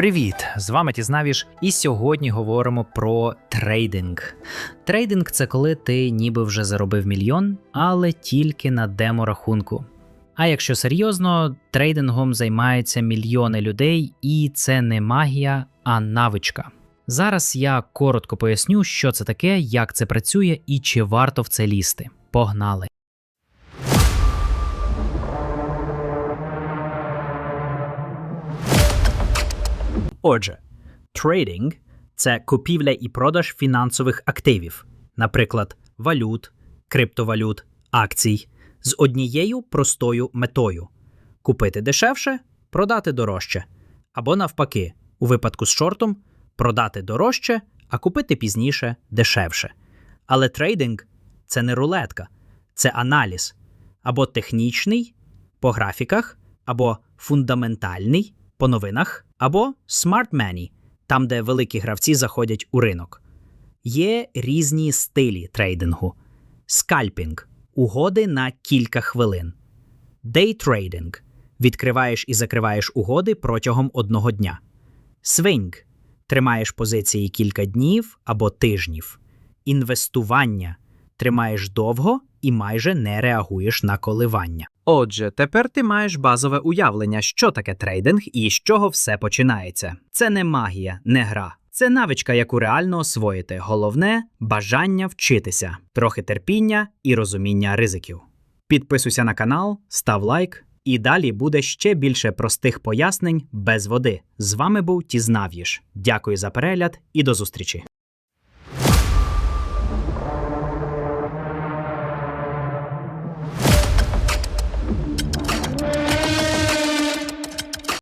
Привіт! З вами Тізнавіш, і сьогодні говоримо про трейдинг. Трейдинг це коли ти ніби вже заробив мільйон, але тільки на демо-рахунку. А якщо серйозно, трейдингом займаються мільйони людей, і це не магія, а навичка. Зараз я коротко поясню, що це таке, як це працює і чи варто в це лізти. Погнали! Отже, трейдинг це купівля і продаж фінансових активів, наприклад, валют, криптовалют, акцій, з однією простою метою: купити дешевше, продати дорожче. Або навпаки, у випадку з шортом продати дорожче, а купити пізніше дешевше. Але трейдинг це не рулетка, це аналіз або технічний по графіках, або фундаментальний по новинах, або smart money, там, де великі гравці заходять у ринок. Є різні стилі трейдингу: скальпінг угоди на кілька хвилин, дейтрейдинг відкриваєш і закриваєш угоди протягом одного дня, свинг тримаєш позиції кілька днів або тижнів, інвестування тримаєш довго і майже не реагуєш на коливання. Отже, тепер ти маєш базове уявлення, що таке трейдинг і з чого все починається. Це не магія, не гра. Це навичка, яку реально освоїти. Головне бажання вчитися, трохи терпіння і розуміння ризиків. Підписуйся на канал, став лайк, і далі буде ще більше простих пояснень без води. З вами був Тізнав'їш. Дякую за перегляд і до зустрічі.